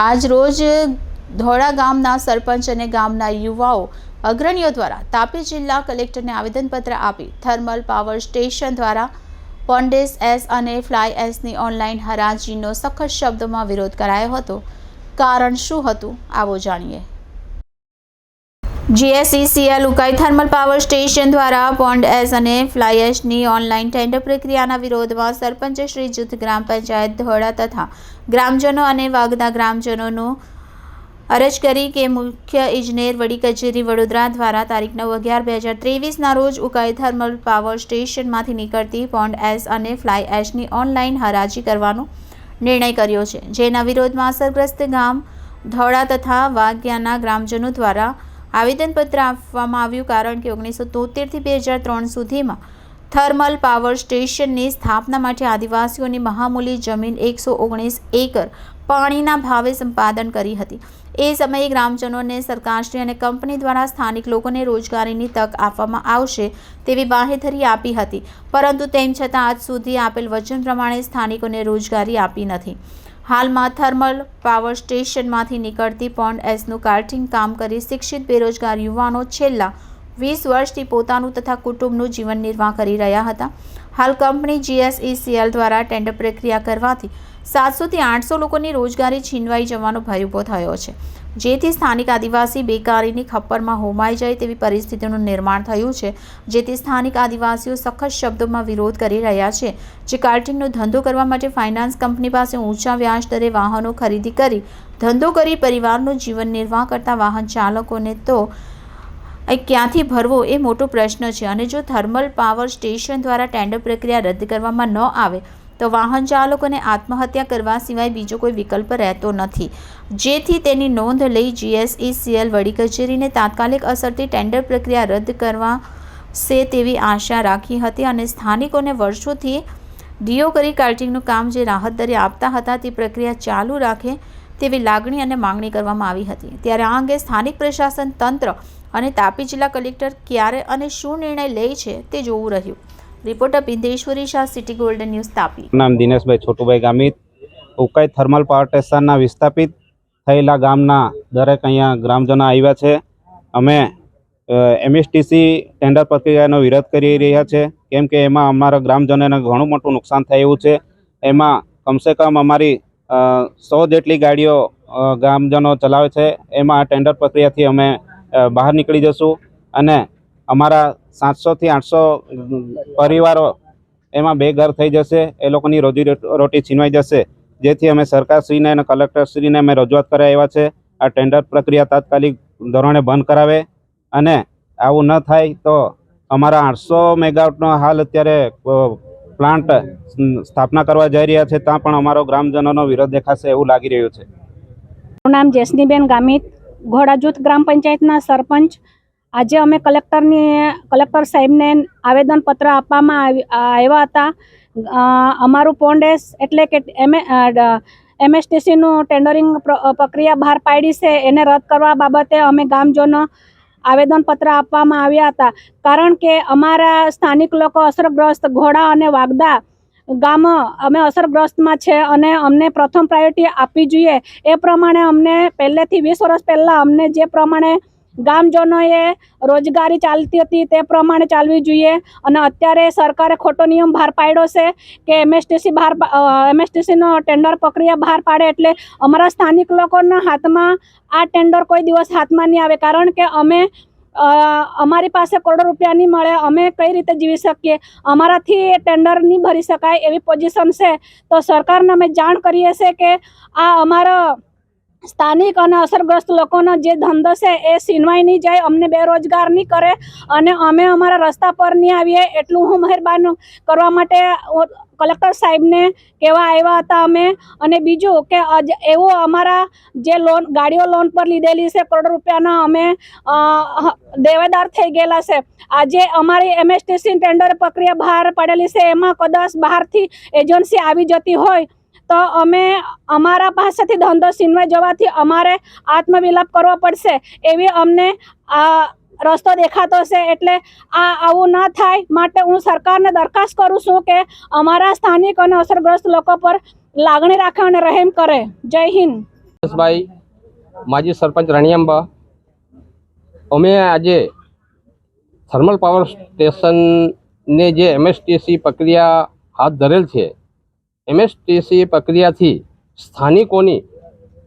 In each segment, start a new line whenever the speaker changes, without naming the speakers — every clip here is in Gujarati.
આજ રોજ ધોળા ગામના સરપંચ અને ગામના યુવાઓ અગ્રણીઓ દ્વારા તાપી જિલ્લા કલેક્ટરને આવેદનપત્ર આપી થર્મલ પાવર સ્ટેશન દ્વારા પોન્ડેસ એસ અને ફ્લાય એસની ઓનલાઈન હરાજીનો સખત શબ્દોમાં વિરોધ કરાયો હતો. કારણ શું હતું, આવો જાણીએ. GSECL Ukai thermal power station દ્વારા પોન્ડ એસ અને ફ્લાય એશની ઓનલાઈન ટેન્ડર પ્રક્રિયાના વિરોધમાં સરપંચ શ્રી જૂથ, ગ્રામ પંચાયત, ધોળા તથા ગ્રામજનો અને વાગદા ગ્રામજનોનું અરજ કરી કે મુખ્ય ઇજનેર વડી કચેરી વડોદરા દ્વારા તારીખ નવ અગિયાર બે હજાર ત્રેવીસના રોજ ઉકાઈ થર્મલ પાવર સ્ટેશનમાંથી નીકળતી પોન્ડ એસ અને ફ્લાય એશની ઓનલાઈન હરાજી કરવાનો નિર્ણય કર્યો છે. જેના વિરોધમાં અસરગ્રસ્ત ગામ ધોળા તથા વાગ્યાના ગ્રામજનો દ્વારા આવેદનપત્ર આપવામાં આવ્યું કારણ કે ઓગણીસો તોતેરથી બે હજાર ત્રણ સુધીમાં થર્મલ પાવર સ્ટેશનની સ્થાપના માટે આદિવાસીઓની મહામૂલી જમીન એકસો ઓગણીસ એકર પાણીના ભાવે સંપાદન કરી હતી. એ સમયે ગ્રામજનોને, સરકારશ્રી અને કંપની દ્વારા સ્થાનિક લોકોને રોજગારીની તક આપવામાં આવશે તેવી બાહેધરી આપી હતી. પરંતુ તેમ છતાં આજ સુધી આપેલ વચન પ્રમાણે સ્થાનિકોને રોજગારી આપી નથી. હાલમાં થર્મલ પાવર સ્ટેશનમાંથી નીકળતી પોન્ડ એસનું કાર્ટિંગ કામ કરી શિક્ષિત બેરોજગાર યુવાનો છેલ્લા વીસ વર્ષથી પોતાનું તથા કુટુંબનું જીવન નિર્વાહ કરી રહ્યા હતા. હાલ કંપની જીએસઈસીએલ દ્વારા ટેન્ડર પ્રક્રિયા કરવાથી સાતસોથી આઠસો લોકોની રોજગારી છીનવાઈ જવાનો ભય ઊભો થયો છે. જેથી સ્થાનિક આદિવાસી બેકારીની ખપ્પરમાં હોમાઈ જાય તેવી પરિસ્થિતિનું નિર્માણ થયું છે. જેથી સ્થાનિક આદિવાસીઓ સખત શબ્દોમાં વિરોધ કરી રહ્યા છે. જે કાર્ટિંગનો ધંધો કરવા માટે ફાઇનાન્સ કંપની પાસે ઊંચા વ્યાજ દરે વાહનો ખરીદી કરી ધંધો કરી પરિવારનું જીવન નિર્વાહ કરતા વાહન ચાલકોને તો એ ક્યાંથી ભરવો એ મોટો પ્રશ્ન છે. અને જો થર્મલ પાવર સ્ટેશન દ્વારા ટેન્ડર પ્રક્રિયા રદ કરવામાં ન આવે, તો વાહન ચાલકોને આત્મહત્યા કરવા સિવાય બીજો કોઈ વિકલ્પ રહેતો નથી. જેથી તેની નોંધ લઈ જીએસઈસીએલ વડી કચેરીને તાત્કાલિક અસરથી ટેન્ડર પ્રક્રિયા રદ કરવા સે તેવી આશા રાખી હતી અને સ્થાનિકોને વર્ષોથી ડીઓ કરી કાર્ટિંગનું કામ જે રાહત દરે આપતા હતા તે પ્રક્રિયા ચાલુ રાખે તેવી લાગણી અને માંગણી કરવામાં આવી હતી. ત્યારે આ અંગે સ્થાનિક પ્રશાસન તંત્ર અને તાપી જિલ્લા કલેક્ટર ક્યારે અને શું નિર્ણય લે છે તે જોવું રહ્યું. Reporter Bindeshwari Shah, city golden news, Tapi.
નામ દિનેશભાઈ છોટુભાઈ ગામિત. ઉકાઈ થર્મલ પાવર સ્ટેશનના વિસ્થાપિત થયેલા ગામના દરેક અહીંયા ગ્રામજનો આવ્યા છે. અમે એમએસટીસી ટેન્ડર પ્રક્રિયાનો વિરોધ કરી રહ્યા છે. કેમ કે એમાં અમારા ગ્રામજનોને ઘણું મોટું નુકસાન થયું છે. એમાં કમસે કમ અમારી સો જેટલી ગાડીઓ ગ્રામજનો ચલાવે છે. એમાં આ ટેન્ડર પ્રક્રિયાથી અમે બહાર નીકળી જશું અને અમારા સાતસોથી આઠસો પરિવારો એમાં બે ઘર થઈ જશે, એ લોકોની રોજી રોટી છીનવાઈ જશે. જેથી અમે સરકારશ્રીને અને કલેક્ટરશ્રીને અમે રજૂઆત કર્યા એવા છે, આ ટેન્ડર પ્રક્રિયા તાત્કાલિક ધોરણે બંધ કરાવે અને આવું ન થાય તો અમારા આઠસો મેગાવટનો હાલ અત્યારે પ્લાન્ટ સ્થાપના કરવા જઈ રહ્યા છે, ત્યાં પણ અમારો ગ્રામજનોનો વિરોધ દેખાશે એવું લાગી રહ્યું છે.
મારું નામ જેસનીબેન ગામિત ઘોડા જૂથ ગ્રામ પંચાયતના સરપંચ. આજે અમે કલેક્ટરની, કલેક્ટર સાહેબને આવેદનપત્ર આપવામાં આવી- આવ્યા હતા. અમારું પોન્ડેસ એટલે કે એમએ એમએસટીસીનું ટેન્ડરિંગ પ્રક્રિયા બહાર પાડી છે. એને રદ કરવા બાબતે અમે ગામજનો આવેદનપત્ર આપવામાં આવ્યા હતા. કારણ કે અમારા સ્થાનિક લોકો અસરગ્રસ્ત ઘોડા અને વાગદા ગામ અમે અસરગ્રસ્તમાં છે અને અમને પ્રથમ પ્રાયોરિટી આપવી જોઈએ. એ પ્રમાણે અમને પહેલેથી વીસ વર્ષ પહેલાં અમને જે પ્રમાણે ગામજનોએ રોજગારી ચાલતી હતી તે પ્રમાણે ચાલવી જોઈએ અને અત્યારે સરકારે ખોટો નિયમ બહાર પાડ્યો છે કે એમએસટીસી બહાર એમએસટીસીનો ટેન્ડર પ્રક્રિયા બહાર પાડે એટલે અમારા સ્થાનિક લોકોના હાથમાં આ ટેન્ડર કોઈ દિવસ હાથમાં નહીં આવે. કારણ કે અમે અમારી પાસે કરોડો રૂપિયા નહીં મળે. અમે કઈ રીતે જીવી શકીએ? અમારાથી ટેન્ડર નહીં ભરી શકાય એવી પોઝિશન છે. તો સરકારને અમે જાણ કરીએ છીએ કે આ અમારા સ્થાનિક અને અસરગ્રસ્ત લોકોનો જે ધંધો છે એ સીનવાઈ નહીં જાય, અમને બેરોજગાર નહીં કરે અને અમે અમારા રસ્તા પર નહીં આવીએ. એટલું હું મહેરબાન કરવા માટે કલેક્ટર સાહેબને કહેવા આવ્યા હતા અમે. અને બીજું કે એવો અમારા જે લોન ગાડીઓ લોન પર લીધેલી છે, કરોડ રૂપિયાના અમે દેવાદાર થઈ ગયેલા છે. આજે અમારી એમએસટીસી ટેન્ડર પ્રક્રિયા બહાર પડેલી છે. એમાં કદાચ બહારથી એજન્સી આવી જતી હોય તો અમે અમારા પાસેથી ધંધો છીનવાઈ જવાથી અમારે આત્મવિલાપ કરવો પડશે. એવી અમને આ રસ્તો દેખાતો છે એટલે આ આવું ન થાય. માટે હું સરકારને દરખાસ્ત કરું છું કે અમારા સ્થાનિક અને અસરગ્રસ્ત લોકો પર લાગણી રાખે અને રહેમ કરે. જય હિન્દ.
ભાઈ માજી સરપંચ રણિયાંબા, અમે આજે થર્મલ પાવર સ્ટેશનને જે એમએસટીસી પ્રક્રિયા હાથ ધરેલ છે, એમએસટીસી પ્રક્રિયાથી સ્થાનિકોની,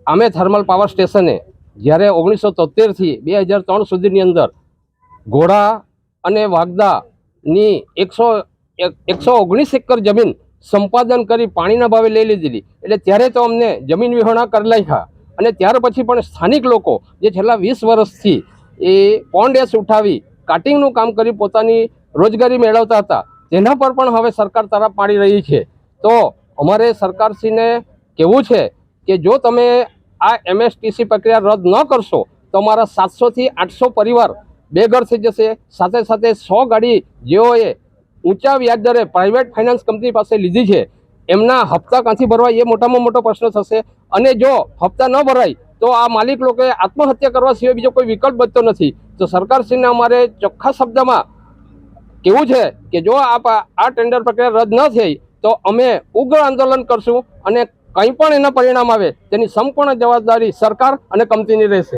અમે થર્મલ પાવર સ્ટેશને જ્યારે ઓગણીસો તોતેરથી બે હજાર ત્રણ સુધીની અંદર ઘોડા અને વાગદાની એકસો એકસો ઓગણીસ એકર જમીન સંપાદન કરી પાણીના ભાવે લઈ લીધેલી. એટલે ત્યારે તો અમને જમીન વિહોણા કરી નાખ્યા. અને ત્યાર પછી પણ સ્થાનિક લોકો જે છેલ્લા વીસ વર્ષથી એ પોન્ડ એસ ઉઠાવી કાટિંગનું કામ કરી પોતાની રોજગારી મેળવતા હતા. તેના પર પણ હવે સરકાર તરફ પાડી રહી છે. તો અમારે સરકારશ્રીને કહેવું છે કે જો તમે આ એમએસટીસી પ્રક્રિયા રદ ન કરશો, તો અમારા સાતસોથી આઠસો પરિવાર બેઘર થઈ જશે. સાથે સાથે સો ગાડી જેઓએ ઊંચા વ્યાજદરે પ્રાઇવેટ ફાઇનાન્સ કંપની પાસે લીધી છે, એમના હપ્તા ક્યાંથી ભરવા એ મોટામાં મોટો પ્રશ્ન થશે. અને જો હપ્તા ન ભરાય, તો આ માલિક લોકોએ આત્મહત્યા કરવા સિવાય બીજો કોઈ વિકલ્પ બચતો નથી. તો સરકારશ્રીને અમારે ચોખ્ખા શબ્દમાં કેવું છે કે જો આ આ ટેન્ડર પ્રક્રિયા રદ ન થઈ, તો અમે ઉગ્ર આંદોલન કરશું અને કંઈ પણ એના પરિણામ આવે, તેની સંપૂર્ણ જવાબદારી સરકાર અને કંપનીની રહેશે.